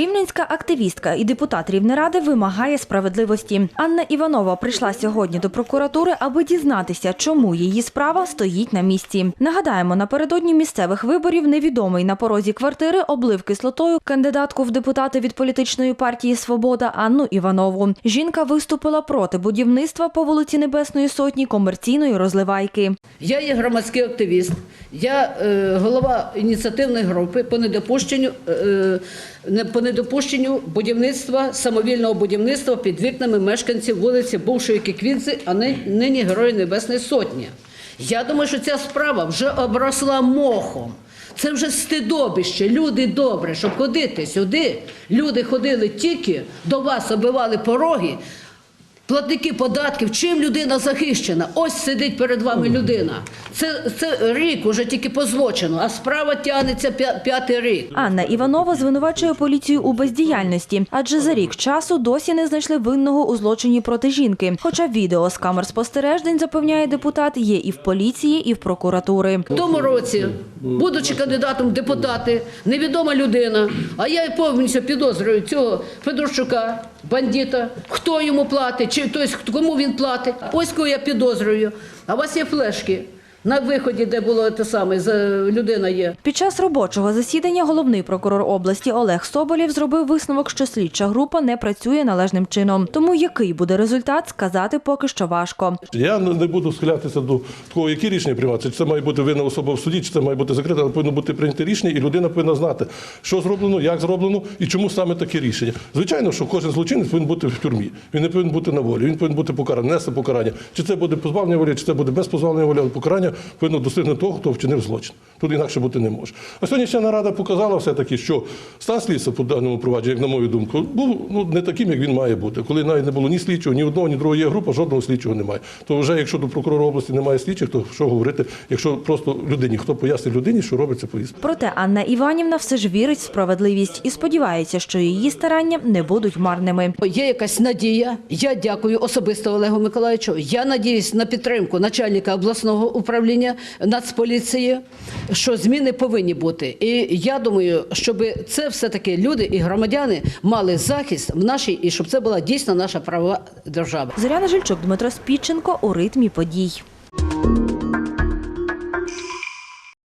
Рівненська активістка і депутат Рівнеради вимагає справедливості. Анна Іванова прийшла сьогодні до прокуратури, аби дізнатися, чому її справа стоїть на місці. Нагадаємо, напередодні місцевих виборів невідомий на порозі квартири облив кислотою кандидатку в депутати від політичної партії Свобода Анну Іванову. Жінка виступила проти будівництва по вулиці Небесної Сотні комерційної розливайки. Я є громадський активіст, я е, голова ініціативної групи по недопущенню, е, не- по недопущенню будівництва, самовільного будівництва під вікнами мешканців вулиці бувшої Кіквінці, а ни- нині Герої Небесної Сотні. Я думаю, що ця справа вже обросла мохом. Це вже стидобище, люди добре, щоб ходити сюди. Люди ходили тільки до вас, оббивали пороги. Платники податків, чим людина захищена? Ось сидить перед вами людина. Це, це рік уже тільки по злочину, а справа тягнеться п'ятий рік. Анна Іванова звинувачує поліцію у бездіяльності, адже за рік часу досі не знайшли винного у злочині проти жінки. Хоча відео з камер спостережень, запевняє депутат, є і в поліції, і в прокуратури. В тому році, будучи кандидатом в депутати, невідома людина, а я повністю підозрюю цього Федорчука, бандита, хто йому платить, чи тобто, кому він платить. Ось кого я підозрюю. А у вас є флешки на виході, де було те саме, людина є. Під час робочого засідання головний прокурор області Олег Соболєв зробив висновок, що слідча група не працює належним чином. Тому який буде результат, сказати поки що важко. Я не буду схилятися до того, які рішення прийматися. Чи це має бути винна особа в суді, чи це має бути закрите, але повинно бути прийняте рішення, і людина повинна знати, що зроблено, як зроблено і чому саме таке рішення. Звичайно, що кожен злочинець повинен бути в тюрмі. Він не повинен бути на волі, він повинен бути покараний, нести покарання. Чи це буде позбавлення волі, чи це буде без позбавлення волі, але покарання повинно достигнути того, хто вчинив злочин. Тут інакше бути не може. А сьогоднішня нарада показала все-таки, що стан слідства по даному провадженню, як на мою думку, був ну, не таким, як він має бути. Коли навіть не було ні слідчого, ні одного, ні другого є група, жодного слідчого немає. То вже якщо до прокурора області немає слідчих, то що говорити, якщо просто людині, хто пояснить людині, що робиться по іспиту? Проте Анна Іванівна все ж вірить в справедливість і сподівається, що її старання не будуть марними. Є якась надія. Я дякую особисто Олегу Миколаївичу. Я надіюсь на підтримку начальника обласного управління Нацполіції, що зміни повинні бути. І я думаю, щоб це все-таки люди і громадяни мали захист в нашій, і щоб це була дійсно наша правова держава. Зоряна Жильчук, Дмитро Спіченко у ритмі подій.